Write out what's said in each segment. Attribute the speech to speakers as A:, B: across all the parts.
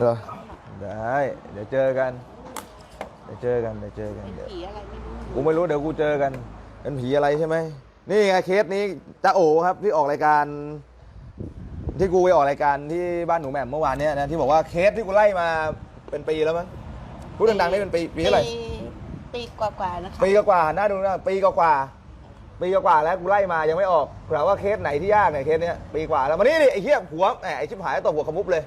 A: เหรอได้ เดี๋ยวเจอกัน เดี๋ยวเจอกัน เดี๋ยวเจอกันเดี๋ยว
B: ผีอะไรไม่รู้
A: กูไม่รู้เดี๋ยวกูเจอกัน เป็นผีอะไรใช่ไหม นี่ไงเคสนี้จ้าโอครับที่ออกรายการ ที่กูไปออกรายการที่บ้านหนูแหม่มเมื่อวานเนี้ยนะที่บอกว่าเคสที่กูไล่มาเป็นปีแล้วมั้งพูดดังๆได้เป็นปีปีเท่าไหร่
B: ปีกว่าๆนะคะ
A: ปีกว่าๆน่าดูนะปีกว่าๆปีกว่าๆแล้วกูไล่มายังไม่ออกถามว่าเคสไหนที่ยากเนี่ยเคสเนี้ยปีกว่าแล้วมานี่ดิไอ้เหี้ยหัวแหมไอ้ชิบหายตบหัวขมุบเลย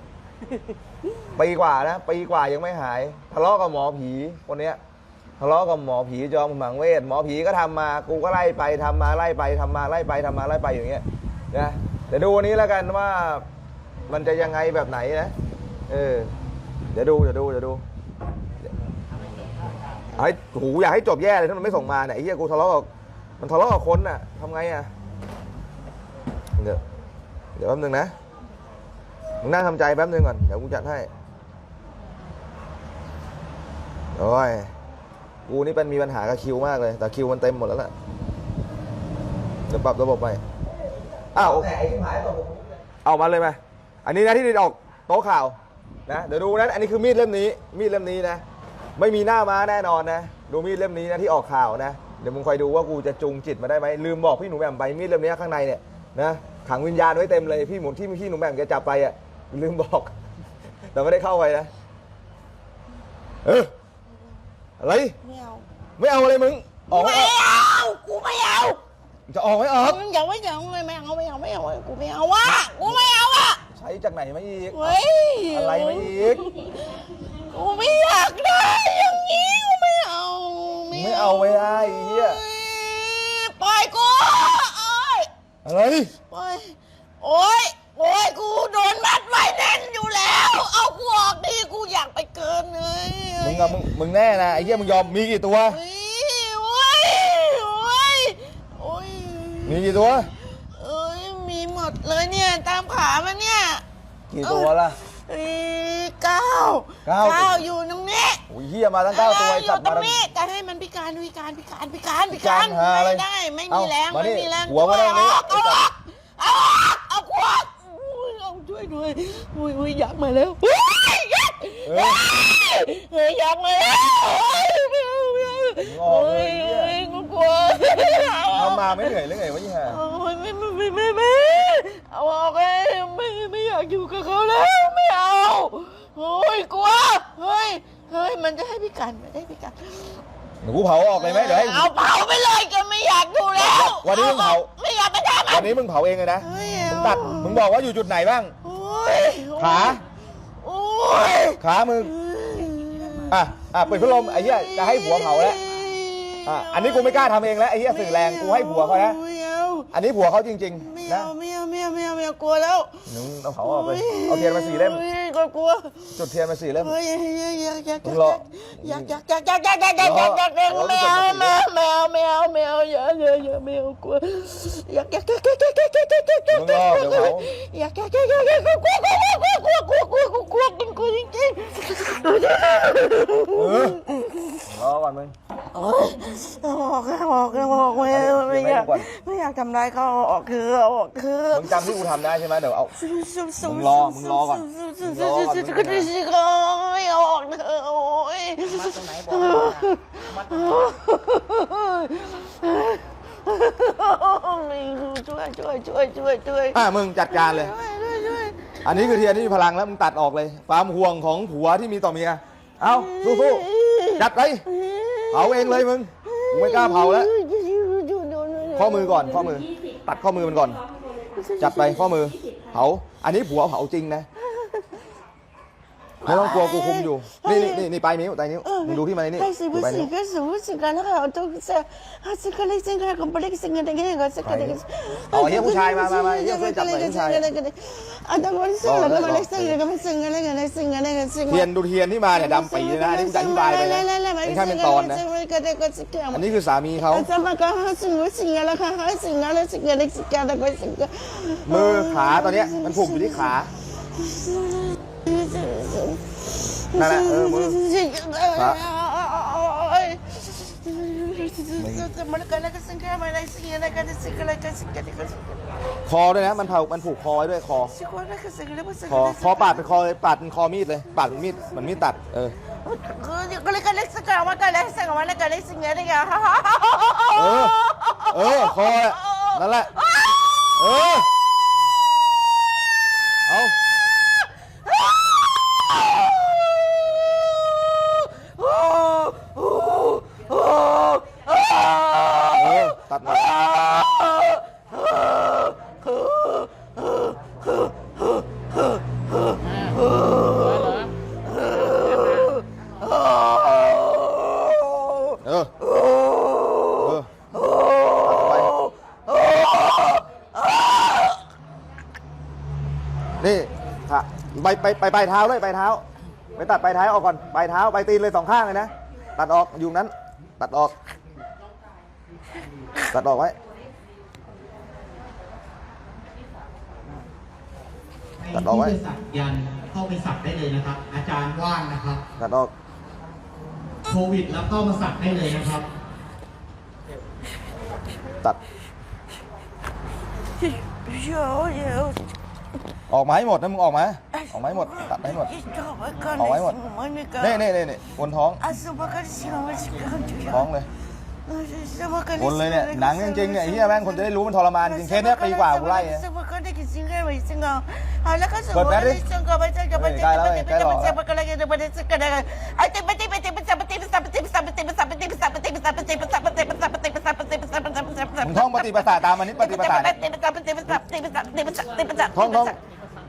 A: ปีกว่านะปีกว่ายังไม่หาย ทะเลาะกับหมอผีคนเนี้ยทะเลาะกับหมอผีจอมขมังเวทหมอผีก็ทำมากูก็ไล่ไปทำมาไล่ไปทำมาไล่ไปทำมาไล่ไปอย่างเงี้ยนะเดี๋ยวดูวันนี้แล้วกันว่ามันจะยังไงแบบไหนนะเออเดี๋ยวดูเดี๋ยวดูเดี๋ยวดูไอ้หูอยากให้จบแย่เลยถ้ามันไม่ส่งมาเนี่ยไอ้เหี้ยกูทะเลาะกับมันทะเลาะกับคนน่ะทำไงอะเดี๋ยวเดี๋ยวแป๊บนึงนะมึงนั่งทำใจแป๊บนึงก่อนเดี๋ยวกูจัดให้ โอ้ย กูนี่เป็นมีปัญหากับคิวมากเลย แต่คิวมันเต็มหมดแล้วล่ะเดี๋ยวปรับระบบไปอ้าวเอามาเลยไหมอันนี้นะที่ออกโต๊ะข่าวนะเดี๋ยวดูนะอันนี้คือมีดเล่มนี้ มีดเล่มนี้นะ ไม่มีหน้าม้าแน่นอนนะ ดูมีดเล่มนี้นะที่ออกข่าวนะ เดี๋ยวมึงคอยดูว่ากูจะจูงจิตมาได้ไหมลืมบอกพี่หนูแหม่มไปมีดเล่มนี้ข้างในเนี่ยนะขังวิญญาณไว้เต็มเลยพี่หมุนที่พี่หนูแหม่มแกจับไปอะลืมบอก แต่ไม่ได้เข้าไปนะเออ อะไร
B: ไม่เอา
A: ไม่เอาอะไรมึง ออกไม่
B: ไม่
A: ออก
B: เอากูไม่เอา
A: จะออกไม่ออก
B: มึงอย่าไม่เอาเลยไม่เอาไม่เอาไม่เอากูไม่เอาว่ะกูไม่เอาอะ
A: ใช้จากไหนมาอีก
B: เฮ้ย
A: อะไรมาอีก
B: กูไม่อยากได้อย่างนี้กูไม่เอา
A: ไม่เอาไม่ได้ไอ้เหี้ย
B: ปล่อยกูโอ้ย
A: อะไร
B: โอ้ยโอ้ย โอ้ยกูโดนมัดไว้แน่นอยู่แล้ว เอากูออกดิกูอยากไปเกินเลย
A: มึงอะมึงมึงแน่นะไอ้เหี้ยมึงยอมมีกี่ตัว
B: เฮ้ยโอ้ยโอ้ยโอ้ย
A: มีกี่ตัว
B: เอ้ยมีหมดเลยเนี่ยตามขามันเนี่ย
A: กี่ตัวล่ะ
B: เอ้ยเก้า
A: เก้า
B: อยู่ตรงนี้
A: โอ้ยเหี้ยมาทั้งเก้าตัวไอ้
B: อ
A: สั
B: ยู่
A: ตว์
B: ตร
A: มางทั้ง
B: นี้จะให้มันพิการพิการพิการพิการพิการ
A: พิการหาอะไร
B: ไม่ได้ไม่มีแรง
A: เอ้ามา
B: ไม่
A: นี่
B: มีแรง
A: หัวมาตรงนี้
B: เอาออกเอาออกเอาขวดอุ้ยเอาช่ วยด้วยอุ้ยอุ้ยอยากมาแล้วอุ้ยอยาก
A: เออ
B: เฮ้ยอยากมาแล้วอุ้ยไม่เอาไม่เอา
A: มึงออกเลย
B: อุ้
A: เนี่ย
B: อุ้ยกูกลัว
A: ทำมาไม่เหนื่อยหรือไงวะยี่ห่า
B: โอ้ยไม่ไม่ไม่ไม่ไม่เอาออกเลยไม่ไม่อยากอยู่กับเขาแล้วไม่เอาโอ้ยกลัวเฮ้ยเฮ้ยมันจะให้พิการมันจะให้พิการ
A: หนูเผาออกเลยไหมเดี๋ยวให้
B: เอาเผาไปเลยก็ไม่อยากอยู่แล้ว
A: วันนี้มึงเผา
B: ไม่อยากไปทำ
A: วันนี้มึงเผาเองเลยนะ
B: เฮ้ย
A: มึงตัด มึงบอกว่าอยู่จุดไหนบ้าง
B: โอ้ ย
A: ขา
B: โอ้ย
A: ขามึง อะ อะเปิดพัดลมไอ้เหี้ยจะให้ผัวเผาแล้ว อะ อันนี้กูไม่กล้าทำเองแล้วไอ้เหี้ยสื่อแรงกูให้ผัวเขานะ
B: ไม่เอา
A: อันนี้ผัวเขาจริง
B: ไม่
A: ๆนะ
B: เอาไม่เอาไม่เอาไม่เอาไม่เอากลัวแล้ว
A: หนูเอาเผาออกไปเอาเทียนมาสี่เล่ม
B: ฮ้ยก็กลัว
A: จุดเทียนมาสี่เล่ม
B: เฮ้ยอยากอยากอยาก
A: มึงรอ
B: อยากอยากอยากอยากอยากอยากอยากอยากอยากอยากไม่เอาไม่เอาไม่เอาไม่เอาไม่เอาอย่าอย่าอย่าไม่เอากลัวอยากอยากอยากอยากอยากอยากอยากอยากอยาก
A: มึงรอเดี๋ยวเผา
B: อยากอยากอยากอยากอยากกลัวกลัวกลัวกลัวกลัวกลัวกลัวกลัวกลัวจริง
A: เออร อก่อนมึง
B: ๆโอ้ยเอาออกเอาออกเอาออกไม่ไม่อยากไม่อยากทำร้ายเขาเอาออกคือเอาออกคือ
A: มึงจำที่กูทำได้ใช่ไหมเดี๋ยวเอา มึงรอมึงรอก่อนมึงรอก่อนมึงรอก่อน
B: ก็ได้สิก็ไม่เอาออกเถอะโอ้ย
C: มัดตรงไหนบอกมามัดตรงไหน
B: ช่วยช่วยช่วยช่วยช่วย
A: อะมึงจัดการเลย
B: ช่วยช่วยช่วย
A: อันนี้คือเทียนที่มีพลังแล้วมึงตัดออกเลย ความห่วงของผัวที่มีต่อเมีย เอาสู้ๆจัดไป เผาเองเลยมึงมึงไม่กล้าเผาแล้ว ข้อมือก่อนข้อมือ ตัดข้อมือมันก่อน จัดไปข้อมือ เผา อันนี้ผัวเผาจริงนะ ไม่ต้องกลัวกูคุมอยู่นี่นี่นี่ไปลายนิ้วปลายนิ้วมึงดูพี่มา
B: ในนี่
A: ดูปลายนิ้ว
B: อ๋อเฮี
A: ยผู้ชายมามามาเฮียช่วยจับหน่อยผู้ชายเทียนดูเทียนที่มาเนี่ยดำปีเลยนะนี่กูจะอธิบายไปนะเป็นขั้นเป็นตอนนะอันนี้คือสามีเขา
B: มื
A: อขาตอนเนี้ยมันผูกอยู่ที่ขา นั่นแหละเออมือพระ
B: คอด้วยนะมันเผามันผูกคอไว้ด้วยคอคอคอปาดเป็นคอเลยปาดเป็นคอมีดเลยปาดเป็นมีดเหมือนมีดตัดเออก็เลยก็เล็กสักวันก็เล็กสักวมาแล้วก็เล็กสิ่งนี้เลยอะเออเออคอนั่นแหละเออเอา ไปไปลายเท้าเลยปลายเท้า ไปตัดปลายเท้าออกก่อนปลายเท้าไปตีนเลยสองข้างเลยนะตัดออกอยู่นั้น ตัดออก ตัดออกไว้ตัดออกไว้
C: ยันเข้าไปสักได้เลยนะครับ อาจารย์ว่างนะครับ
B: ตัดออก
C: โควิดแล้วเข้ามาสักได้เลยนะครับ
B: ตัดออกมาให้หมดนะมึงออกมา ออกไม้หมด ตัดไม้หมด ออกไม้หมดเน่เน่นี่นี่วนท้อง ท้องเลย วนเลยเนี่ย หนังจริงๆเนี่ยเฮียแม่งคนจะได้รู้มันทรมานจริงแค่เนี้ยปีกว่ากูไล่เปิดแมสดิใกล้แล้วใกล้หล่อมึงท่องปฏิปสาตามอันนี้ปฏิปสาท่องท่อง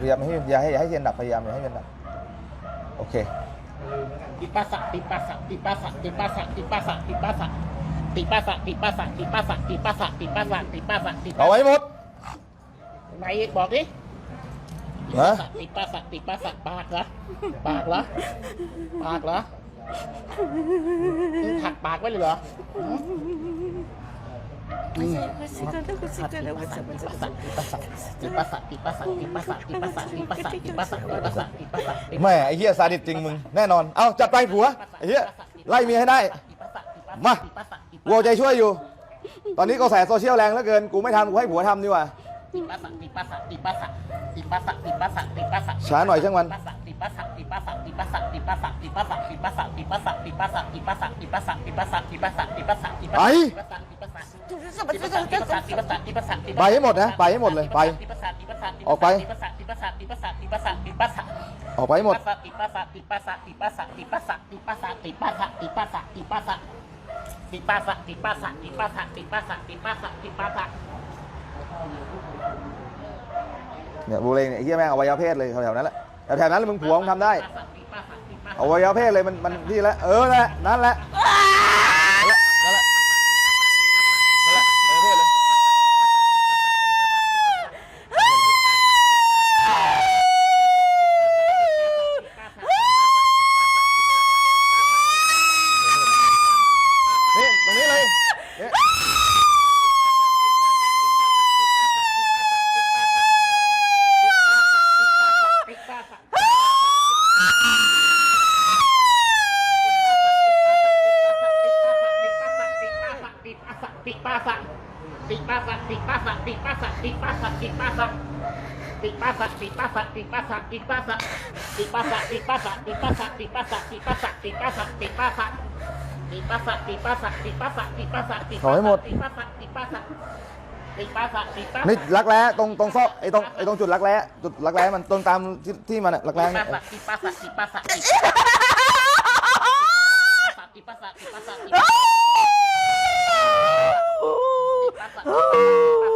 C: พยายามให้อย่าให้อย่าให้เย็นดับพยายามอย่าให้เย็นดับโอเค
B: ติปัสสะติปัสสะติปัสสะติปัสสะติปัสสะติปัสสะติปัสสะติปัสสะติปัสสะติปัสสะติปัสสะติปัสสะติปัสสะ
C: เอาไว้หมด
B: ไหนบอกดิ
C: ฮะ
B: ติปัสสะติปัสสะปากเหรอปากเหรอปากเหรอถักปากไว้เลยเหรอ
D: ไม่ใช่ไม่ใช่ก็ต้องคุณสิก็แล้ว
B: มัน
D: จะมันจะ
B: ปัสสักปีปัสสักปีปัสสักปีปัสสักปีปัสสักปีปัสสักปีปัสสักปีปัสสักปีปัสสัก
C: แม่ไอ้เหี้ยซาดิสจริงมึงแน่นอน เอาจัดไปผัวไอ้เหี้ยไล่เมียให้ได้ มาโวใจช่วยอยู่ ตอนนี้กระแสโซเชียลแรงเหลือเกิน กูไม่ทำกูให้ผัวทำดีกว่าช้าหน่อยช่างมันไป ไปให้หมดนะไปให้หมดเลยไปออกไปออกไปหมดเนี่ยบูเลงเนี่ยเฮียแม่งอวัยวเพศเลยแถวๆนั้นแหละแถวๆนั้นมึงผัวมึงทำได้เอวัยวเพศเลยมันมันที่ละเออแหละนั่นแหละ
B: สะติปัสสะติปัสสะติปัสสะติปัสสะติปัสสะติปัสสะติปัสสะติปัสสะติปัสสะติปัสสะติปัสสะติปัสสะติปัสสะติปัสสะติปัสสะติปัสสะติปัสสะติปัสสะติปั
C: นี่รักแร้ตรงตรงซอกไอ้ตรงไอ้ตรงจุดรักแร้จุดรักแร้มันตรงตามที่ที่มันอะรักแร้
B: เนี่
C: ยติปัสสะติ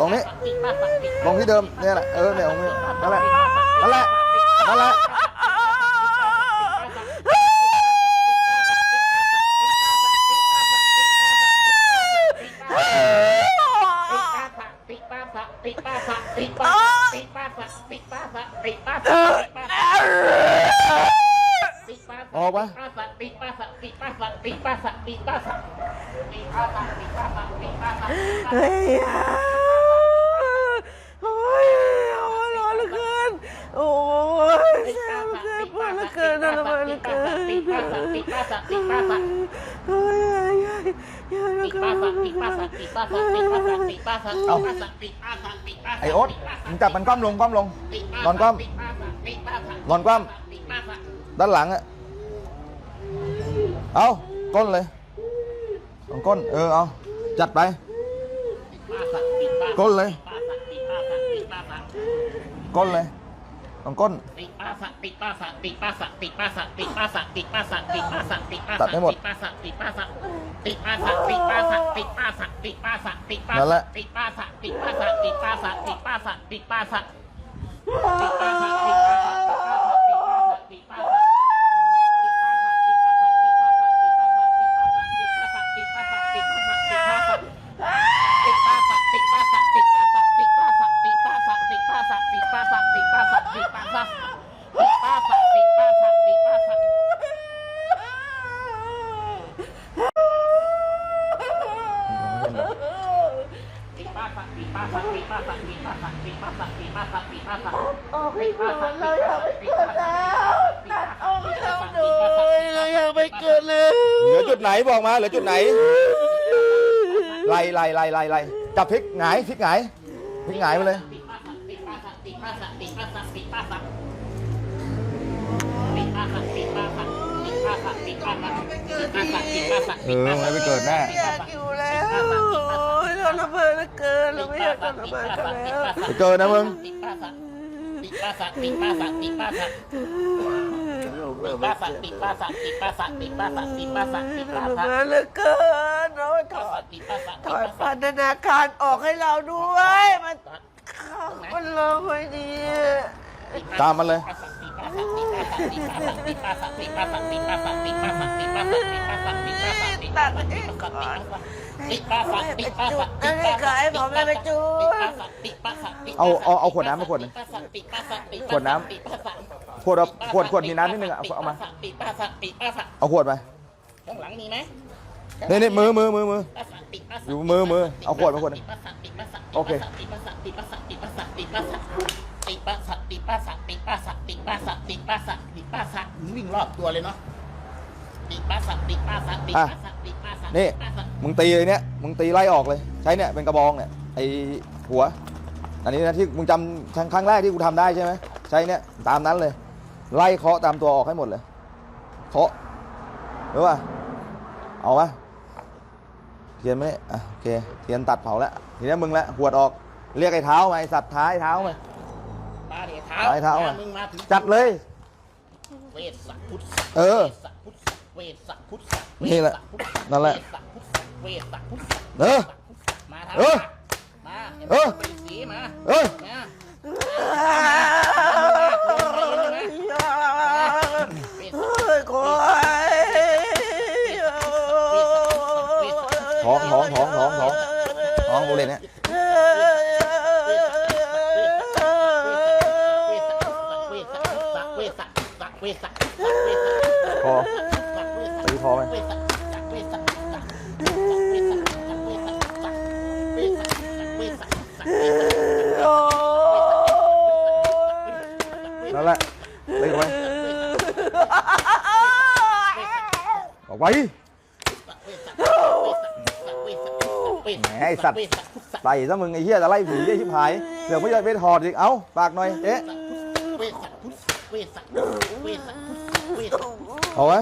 C: ต
A: รงนี้ ตรงที่เดิมเนี่ยแหละ เออเนี่ยตรงนี้นั่นแหละ นั่นแหละ นั่นแหละออกปะ
B: เฮ้ย โอ้ยแซ่บแซ่บปวดเหลือเกินนะปวดเหลือเกินโอ้ยยายยายเหลือเกิ
C: น
A: ไอโอ๊ตมึงจับมันก้มลงก้มลงนอน
C: ก้
A: มนอน
C: ก้
A: มด้านหลังอะเอาก้นเลยเอาก้นเออเอาจัดไปก้นเลยก้นเลย ลองก้น
C: ติดป้าสะติดป้าสะติดป้าสะติดป้าสะ
A: ติด
C: ป้าสะติดป้าสะติดป้าสะติดป้าสะตั
A: ดให้
C: ห
A: มด
C: ติดป้าสะติดป้าสะติดป้าสะติดป้าสะติดป้าสะติดป้าสะติดป้านั่นแหสะละ ติดป้าสะติดป้าสะติดป้าสะติดป้าสะติดป้าสะติดป้าสะ
B: ไล่ไล่
A: จับพลิกหงายพลิกหงายพลิกหงายไปเลยเออไม่ไปเกิดแน่
B: อยากอยู่แล้วทรมานเหลืเกินเราไม่อยากทรมานกันแล้ว
A: เกิดนะมึง
C: ลูกเออไม่ป้าฝัเสีงยติดป้าฝังติดป้าฝังติดป้าฝังติดป้าฝังติดป้าฝัง
B: เหลือเกินโอ้ยถป้าอฝัดง
C: ติดป้าฝัง
B: ถติดอดป้าฝัพังนธนาคารออกให้เราด้วยมันมันลงไปดี
A: ตามมันเลย
C: ป้าฝังติดป้าฝังติดป้าฝังติดป้าฝังติดป้าฝังติดป้าฝังติดป้าฝังติดป้าฝังติดป้าฝังติดป้าฝังติดป้าฝังติด ตัดปากปิดปากปิดปากปิดปากผมเลยไปจูน
A: เอาเอาเอาขวดน้ำมาขวดนึงขวดน้ำขวดขวดขวดมีน้ำนิดนึงอะเอามาเอาขวดไป
C: ข้างหลังมีไหมเนี่
A: ยนี่มือมือมือมืออยู่มือมือเอาขวดมาขวดนึงโอเค
C: ติป้าสักติป้าสักติป้าสักติป้าสักติป้าสักติป้าสักวิ่งรอบตัวเลยเนาะ ติปัสสะติปัสสะติปัสสะติปัสสะ
A: นี่
C: ติปัสสะ
A: มึงตีเลยเนี่ยมึงตีไล่ออกเลย ใช้เนี่ยเป็นกระบองเนี่ยไอหัว อันนี้นะที่มึงจำครั้งครั้งแรกที่กูทำได้ใช่ไหมใช้เนี่ยตามนั้นเลย ไล่เคาะตามตัวออกให้หมดเลยเคาะรู้ป่ะเอาปะเทียนไหมเนี่ยอะโอเคเทียนตัดเผาแล้วทีนี้มึงละหวดออกเรียกไอ้เท้ามาไอ้สัตว์ท้ายเท้ามา
C: มาเดี๋ยวเท้า
A: ไม้เท้า
C: มา
A: อะ
C: มึงมาถึง
A: จัดเลย
C: เวสสะพุทธะ
A: เออ
C: วสักพุทธนี่แหละนั่
A: นแหละ
C: เวสสักพุทธ
A: สัก
C: เออสักพุทธ
A: สัก
C: มาทาง
A: เออ
C: มา
A: เออ
C: เป็นสีมา
A: เออ
C: มา
A: ท้องท้องท้องท้องท้องท้องกูเลยเนี่ยพอ พอไหมนั่นแหละเล่นไปออกไปแหมไอสัตว์ไต่ซะมึงไอเหี้ยจะไล่ผีได้ชิบหายเดี๋ยวไม่ยอมไปถอดอีกเอ้าปากหน่อยเอ๊ะ
C: เอา
A: ไว้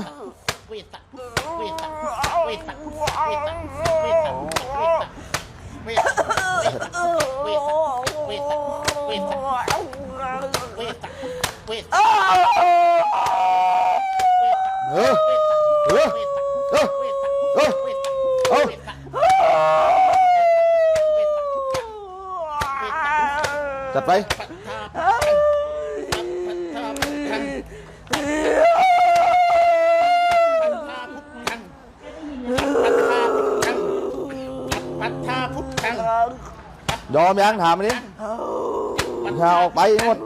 A: ้อมยังถามมาดิชาออกไปหมด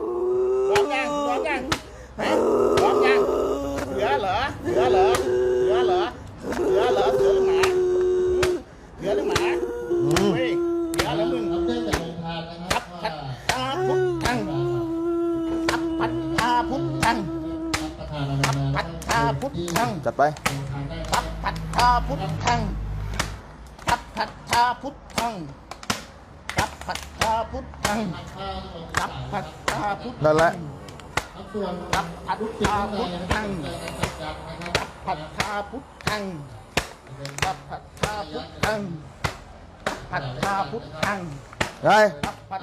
A: พ
C: ร้อมยังพร้อมยังพร้อมยังเหลือเหรอเหลือเหรอเหลือเหรอเหลือเหรอเหลือหมาเหลือหมาเฮ้ยเหลือแล้วมึง
E: เรื่องแต่ลงทานนครับ
C: พัดอาพุทธัง
E: ครัง
C: พัดอาพุทธัง
A: จัดไป
C: พัดอาพุทธั พุทธังสัพพัตตาพุทธัง
A: นั่นแหละ
E: สั
C: พพัตตาพุทธัง
E: สัพ
C: พัตตาพุทธังสัพพัตตาพุทธังสัพพัตตาพุทธัง
A: ไง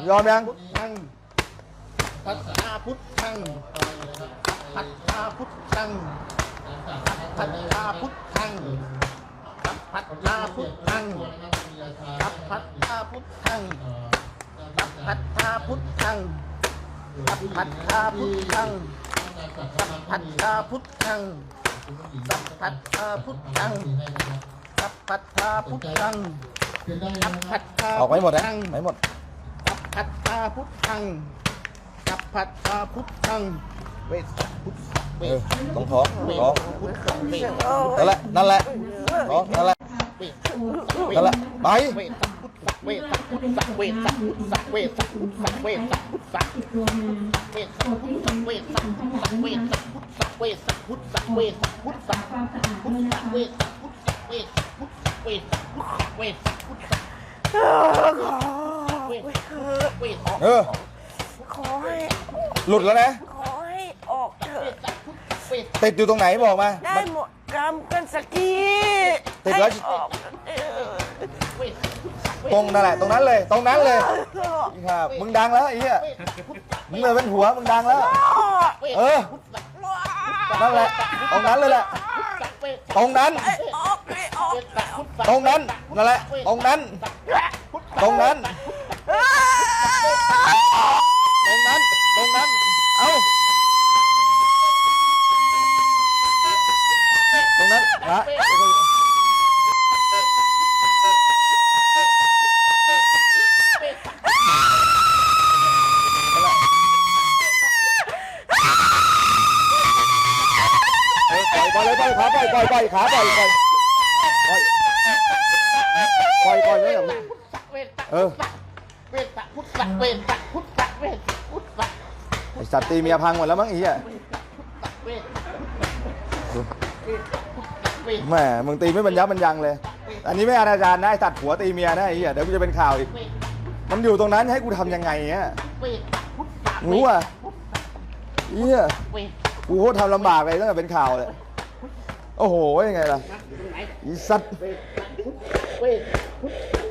A: ยอมยัง
C: พัตตาพุทธังพัตตาพุทธังพัตตาพุทธังพัตตาพุทธังพัตตาพุทธัง พัทธาพุทธังสัพพัทธาพุทธังสัพพัทธาพุทธังสัพพัทธาพุทธังสัพพัทธาพุทธัง
E: สั
C: พ
E: พั
C: ทธา
A: ออกไปหมดนะไปหมดสั
C: พพัทธาพุทธังสัพพัทธาพุทธังเวสพุทธเอ
A: อต้องท้องท้องนั่นแหละนั่นแหละท้องนั่นแหละนั่นแหละไป
C: เวสักพุทสักเวสักพุทสักเวสักพุทสักเวสักพุทสักเวสักพุทสักเวสักพุทสักเวสักพุทสักเวสักพุทสักเวสักพุทสักพุทสักเวสักพุทสักเวสักพุทสักเวสักพุทสักเวสักพุทสัก
A: เออ
B: ขอให้
A: หลุดแล้วนะ
B: ขอให้ออกเถอะ
A: ติดอยู่ตรงไหนบอกมา
B: ได้หมดกรรมกันสกี
A: ติดแล้ว ตรงนั่นแหละ ตรงนั้นเลย ตรงนั้นเลยนี่ครับมึงดังแล้วไอ้เหี้ยมึงเลยเป็นหัวมึงดังแล้ว เออนั่นแหละ ตรงนั้นเลยแหละ ตรงนั้น ตรงนั้นนั่นแหละ ตรงนั้น ตรงนั้น ตรงนั้น ตรงนั้น เอ้าตรงนั้นนะ อยปล่อยขาปล่อยปล่อยปล่อยขาปล่อยปล่อยปล่อยปล่อยปล่อยเลยแบบ
C: เวท
A: เออ
C: เวทพุทธเวทพุทธเวทพุทธ
A: ไอสัตว์ตีเมียพังหมดแล้วมั้งไอีอะ
C: เวทเวท
A: แหมมึงตีไม่บรรยับบรรยังเลย อันนี้ไม่อาจารย์นะไอสัตว์ผัวตีเมียนะไอ้เหี้ยเดี๋ยวกูจะเป็นข่าวอีก มันอยู่ตรงนั้นให้กูทำยังไงเนี่ยงรู้อะเหี้ยกูโคตรทำลำบากเลยตั้งแต่เป็นข่าวเลย โอ้โหยังไงล่ะอีสัตว์
C: เวทเวท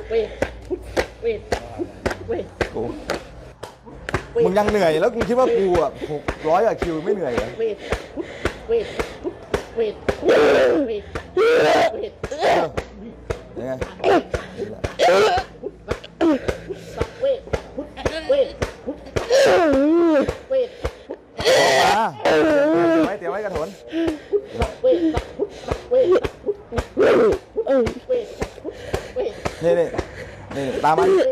C: เวเวทเวท
A: กูมึงยังเหนื่อยแล้วกูคิดว่ากูอะหกร้อยกว่าคิวไม่เหนื่อยเหรอ
C: เวทเวทเวทเวทเวท
A: เออยังไง
C: เวทเวทเวท
A: ออกมาเตรียมไว้เตรียมไว้กระโถน
C: เวทเวทเวทเวท
A: นี่นี่ นี่ต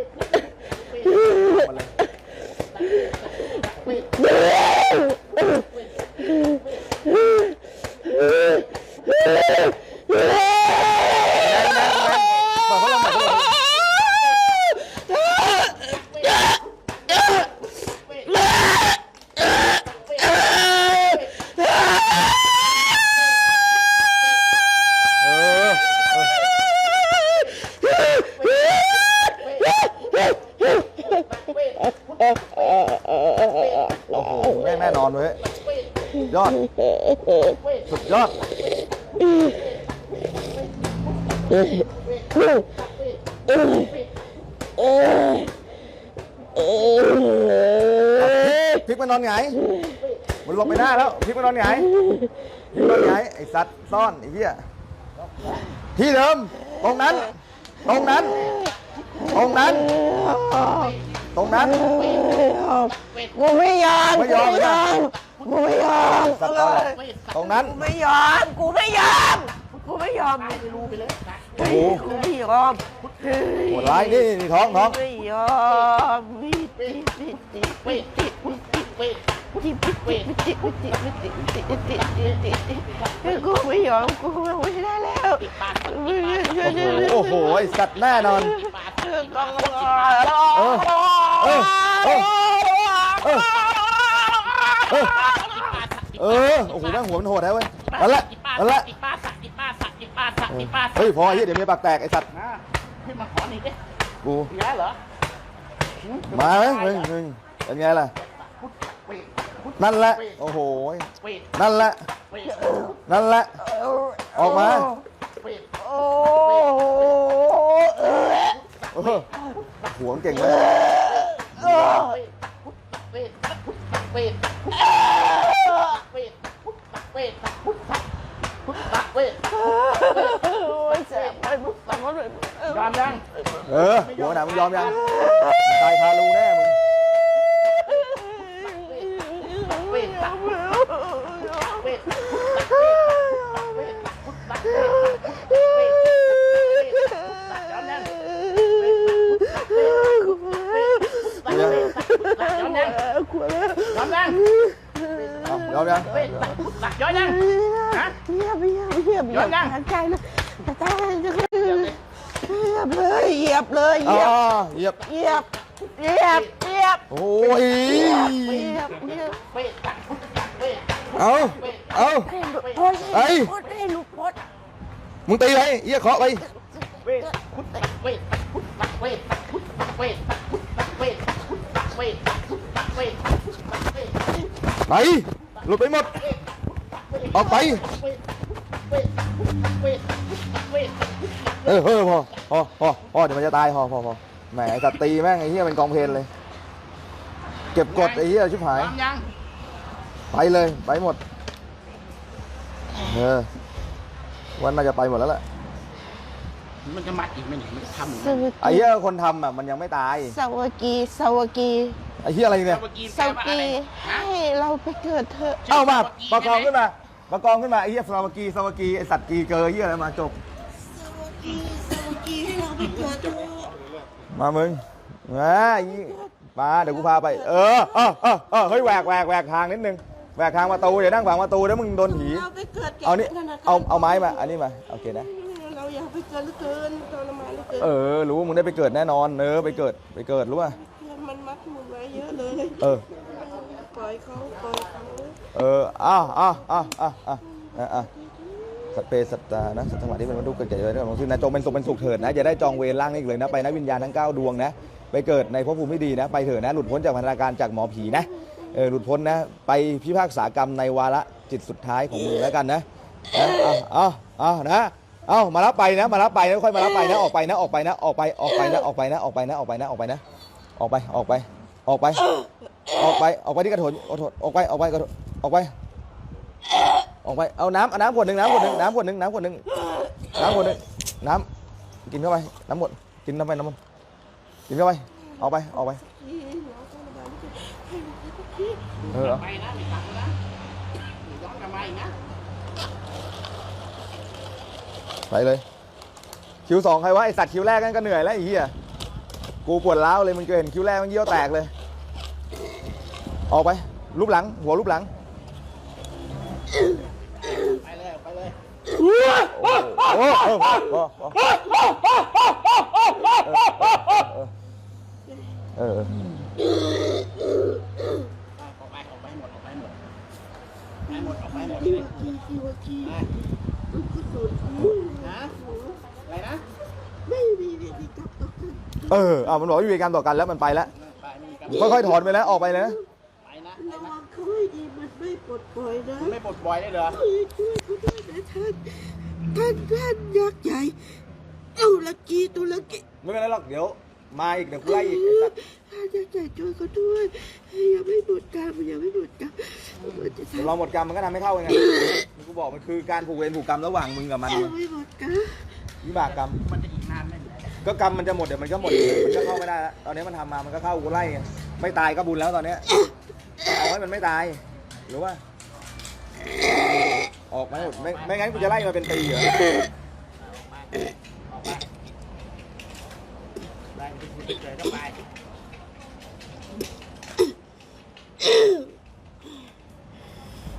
A: ซ่อนไอ้เหี้ยที่เดิม ตรงนั้น ตรงนั้น ตรงนั้น ตรงนั้น
B: กูไม่ยอม
A: ไม่ยอม
B: กูไม่ยอมกูไม่ยอม
A: สัตว์ซ่อนตรงนั้น
B: กูไม่ยอมกูไม่ยอมกูไม่ยอม
C: รู้ไปเลยนะ
A: โอ้โห
B: กูไม่ยอม
A: โหดร้ายนี่นี่ท้องท้อง
B: ไม่ยอมนี่นี่นี่นี่
C: เวทเวท
B: ที่ปิด ปิดปิดปิดปิดปิดปิดปิดปิดปิดปิดกูไม่ยอมกูไม่ได้แล้ว
A: โอ้โหสัตว์แน่นอนเออเออเออเออเออโอ้โหแม่งหัวมันโหดแท้วเว้ยนั่นแหละนั่นแหละเฮ้ยพอไอ้เหี้ยเดี๋ยวมีปากแตกไอ้สัตว์
C: ขึ้นมาขอหน่อยดิ
A: กู
C: ย้ายเหรอ
A: มาไหมมึงมึงเป็นไงล่ะ นั่นแหละ โอ้โห นั่นแหละ นั่นแหละ ออกมา
C: โอ้
B: โห
A: เอวงเก่งเลย
B: ยอ
C: มยัง
A: เออหัวหนามงยอมยังตายคารูแน่มึง
C: ยังยอมยัง
A: เอายอมยัง
C: เวทพุทธยอมยังฮะ
B: เยียบเยียบเยียบเยียบหันใจเลยหันใจเลยเหยียบเลยเหยียบเลยเหยียบ
A: เหยียบ
B: เหยียบเหยียบเหยียบ
A: โอ้ย
B: เหยียบเหยียบ
C: เวทพุทธเวท
A: เอาเอา
B: ให้หลุดพ้นให้หลุดพ้นให้หลุดพ้น
A: มึงตีไปเหี้ยเคาะไป
C: เวทพุทธเวทพุทธเวทพุทธเวทพุทธเวทพุทธเวทพุทธเวทพุทธเวท
A: ไปหลุดไปหมด ออกไป
C: เอ
A: อเออพอพอพอพอเดี๋ยวมันจะตายพอพอพอแหมไอ้สัตว์ตีแม่งไอ้เหี้ยเป็นกองเพลนเลย เก็บกดไอ้เหี้ยชิบหาย
C: พร้อมยัง
A: ไปเลย ไปหมด เออวันน่าจะไปหมดแล้วแหละ
C: มันจะมัดอีกไหมเนี่ยมันจะทำอีก
B: ส
C: ไหม
B: วัส
A: ไอ้
B: ดี
A: เหี้ยคนทำอะมันยังไม่ตาย
B: สวัสดีสวัสดี
A: ไอ้เหี้ยอะไรเนี่ย
C: เมื่อกี้
B: สวัสดีให้เราไปเกิดเถอะ
A: เอามาประกองขึ้นมาประกองขึ้นมาไอ้เหี้ยสวากีสวากีไอ้สัตว์กีเกอร์เหี้ยอะไรมาจบมามึงมาอีมาเดี๋ยวกูพาไป เออเออเออเออเฮ้ยแหวกแหวกแหวกทางนิดนึงแหวกทางประตูอย่านั่งขวางประตูแล้วมึงโดนผี
F: เราไปเกิด
A: เอานี่เอาเอาไม้มาอันนี้มาโอเคนะ
F: เรา อยากไปเกิดเหลือเกินทรมานเหลือเกิน
A: เออ รู้มึงได้ไปเกิดแน่นอนเออไปเกิดไปเกิดรู้ป่ะ
F: มันมัดหมุนไว้เยอะเลย
A: เออ
F: ปล่อยเขาปล่อยเขา
A: เอออ้าวอ้าวอ้าวอ้าวอ้าวอะอะสัตว์เปรตสัตตานะสัตว์ทั้งหลายที่เป็นมนุษย์เกิดเกิดอะไรของซึ่งนะจงเป็นสุขเป็นสุขเถิดนะอย่าได้จองเวรร่างนี้อีกเลยนะไปนะวิญญาณทั้งเก้าดวงนะไปเกิดในภพภูมิที่ดีนะไปเถิดนะหลุดพ้นจากพันธนาการจากหมอผีนะเออหลุดพ้นนะไปพิพากษากรรมในวาระจิตสุดท้ายของมึงแล้วกันนะนะเอาเอาเอานะ เอามารับไปนะ มารับไปแล้วค่อยมารับไปนะออกไปนะออกไปนะออกไปออกไปนะออกไปนะออกไปนะออกไปนะออกไปนะออกไปออกไป ออกไป ออกไปออกไปที่กระโถนกระโถนออกไปออกไปกระโถนออกไป ออกไปเอาน้ำเอาน้ำขวดหนึ่งน้ำขวดหนึ่งน้ำขวดหนึ่งน้ำขวดหนึ่งน้ำขวดหนึ่งน้ำกินเข้าไปน้ำหมดกินเข้าไปน้ำมันกินเข้าไปเอาไปออกไปเออเอา
C: ไปนะไม่กลับนะย้อนกลับมาอีกนะ
A: ไปเลย คิวสองใครวะไอสัตว์คิวแรกนั่นก็เหนื่อยแล้วไอ้เหี้ยกูปวดร้าวเลยมันเกินคิวแรกมันเยี่ยวแตกเลย ออกไปรูปหลัง หัวรูปหลัง
C: ไปเลยไปเลย
A: โอ้โหโอ้โหโอ้โหเออ
C: ออกไปออกไปหมดออกไปหมดไปหมดออกไปหมดเลยนะอะไรนะ
F: ไม่มีเด็กจับตัวกัน
A: เออเอามันบอกว่ามีการต่อกันแล้วมันไปแล้ว
C: ไปไม่มีกัน
A: ค่อยๆถอนไปแล้วออกไปเลยนะ
C: ไปนะ
F: ระวังเขาให้ดีมันไม่ปลดปล่อยนะ
C: ไม่ปลดปล่อยได้เหรอ
F: ช่วยเขาด้วยนะท่านท่านท่านยักษ์ใหญ่กีตุรกี
A: ไม่เป็นไรหรอกเดี๋ยวมาอีกเดี๋ยวกูไล่อีกไอ้สัตว์
F: ถ้าจะจ่ายช่วยเขาด้วยอย่าไม่หมดกรรมอย่าไม่หมดกรรมมันจะ
A: เดี๋ยวเราหมดกรรมมันก็ทำให้เข้าไงกูบอกมันคือการผูกเวรผูกกรรมระหว่างมึงกับมัน
F: ยังไม่หมดกรรม
A: วิบากกรรม
C: มันจะอีกนานไหม
A: ก็กรรมมันจะหมดเดี๋ยวมันก็หมดมันก็เข้าไม่ได้แล้วตอนนี้มันทำมามันก็เข้ากูไล่ไงไม่ตายก็บุญแล้วตอนเนี้ยเอาให้มันไม่ตายหรือว่า ออกมาให้หมดไม่ไม่งั้นกูจะไล่มาเป็นปีเหรอ
C: ออกไปได้ไปคุยเฉยๆก็ไป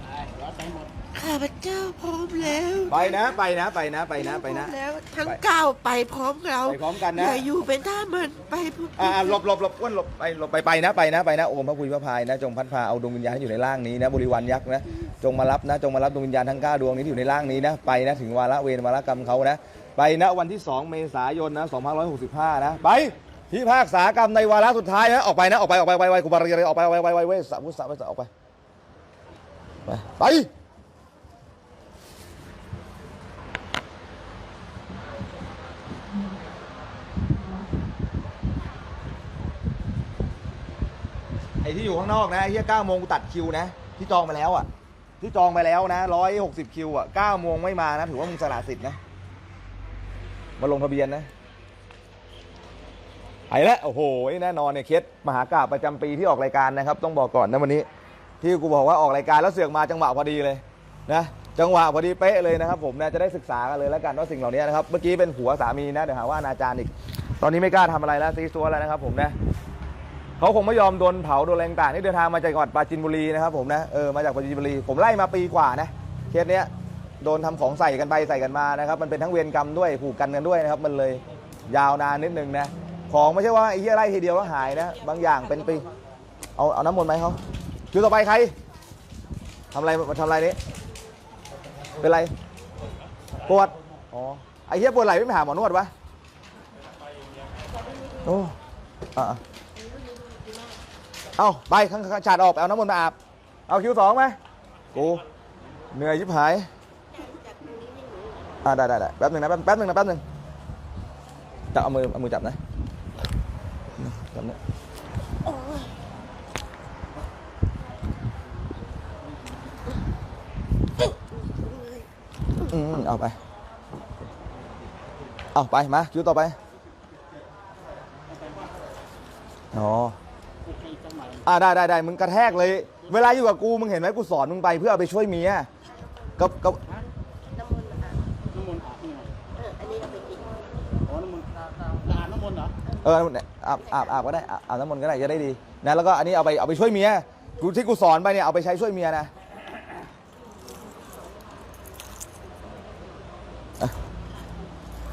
C: ไปร้อนใจหมด
F: ข้าพเจ้าพร้อมแล้ว
A: ไปนะไปนะไปนะไปนะไปนะ
F: พร้อมแล้วทั้งเก้าไปพร้อมเรา
A: ไปพร้อมกันนะ
F: อย่าอยู่เป็นท่ามันไปพร้อม
A: อ่าหลบหลบหลบอ้วนหลบไปหลบไปไปนะไปนะไปนะโอมพระคุยพระพายนะจงพัดพาเอาดวงวิญญาณที่อยู่ในร่างนี้นะบริวารยักษ์นะจงมารับนะจงมารับดวงวิญญาณทั้งเก้าดวงนี้ที่อยู่ในร่างนี้นะไปนะถึงวาระเวรวาระกรรมเขานะไปนะวันที่ 2 เมษายนนะ2565 นะไปพิพากษากรรมในวาระสุดท้ายนะออกไปนะออกไปออกไปไวๆกูบารีเลยออกไปไวๆไวๆเว้ยสะพุทธะไว้สะออกไปไปไป อ้ที่อยู่ข้างนอกนะไอ้ที่เก้าโมงกูตัดคิวนะ ที่จองไปแล้วอะ ที่จองไปแล้วนะร้อยหกสิบคิวอะเก้าโมงไม่มานะ ถือว่ามึงสละสิทธิ์นะ มาลงทะเบียนนะไอ้ละโอ้โหแน่นอนเนี่ยเคสมหากราบประจำปีที่ออกรายการนะครับ ต้องบอกก่อนนะวันนี้ ที่กูบอกว่าออกรายการแล้วเสือกมาจังหวะพอดีเลยนะจังหวะพอดีเป๊ะเลยนะครับ ผมนะจะได้ศึกษากันเลยแล้วกันว่าสิ่งเหล่านี้นะครับเมื่อกี้เป็นผัวสามีนะเดี๋ยวหาว่าอนาจารย์อีก ตอนนี้ไม่กล้าทำอะไรแล้วซีซัวแล้วนะครับ ผมนะ เขาคงไม่ยอมโดนเผาโดนแรงต่างนี่เดินทางมาจากจังหวัดปราจินบุรีนะครับผมนะเออมาจากปราจินบุรีผมไล่มาปีกว่านะเคสเนี้ยโดนทำของใส่กันไปใส่กันมานะครับมันเป็นทั้งเวรกรรมด้วยผูกกันกันด้วยนะครับมันเลยยาวนานนิดนึงนะของไม่ใช่ว่าไอ้เหี้ยไล่ทีเดียวแล้วหายนะ บางอย่างเป็นปีเอาเอาน้ำมนต์ไหมเขาคิวต่อไปใครทำอะไรมาทำอะไรนี้เป็นไรปวดอ๋อไอ้เหี้ยปวดไหล่ไม่ไปหาหมอนวดวะโอ้อะ เอาไปข้างข้างฉาดออกไปเอาน้ำมนต์มาอาบ เอาคิวสองไหมกูเหนื่อยชิบหายอ่าได้ได้ได้แป๊บหนึ่งนะแป๊บแป๊บหนึ่งนะแป๊บหนึ่งจับเอามือเอามือจับนะจับเนี่ยอืมเอาไป เอาไป มาคิวต่อไป อ๋อ อ่าได้ได้ได้มึงกระแทกเลย เวลาอยู่กับกูมึงเห็นไหมกูสอนมึงไปเพื่อเอาไปช่วยเมียก็ก็
C: น้ำมนต์อาบยังไงเอออันนี้เอาไปกินอ๋อน้ำมนต์อาบน้ำมนต์เหรอ
A: เออเนี่ยอาบอาบอาบก็ได้อาบอาบน้ำมนต์ก็ได้จะได้ดีนะแล้วก็อันนี้เอาไปเอาไปช่วยเมียกูที่กูสอนไปเนี่ยเอาไปใช้ช่วยเมียนะอะ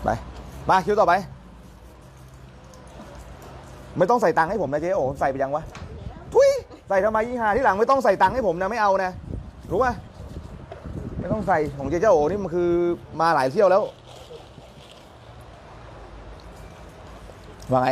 A: ไปมาคิวต่อไป ไม่ต้องใส่ตังค์ให้ผมนะเจ๊โอ้ใส่ไปยังวะทุยใส่ทำไมยี่ห้าที่หลังไม่ต้องใส่ตังค์ให้ผมนะไม่เอานะรู้ป่ะไม่ต้องใส่ของเจ๊เจ้าโอ้นี่มันคือมาหลายเที่ยวแล้วว่าไง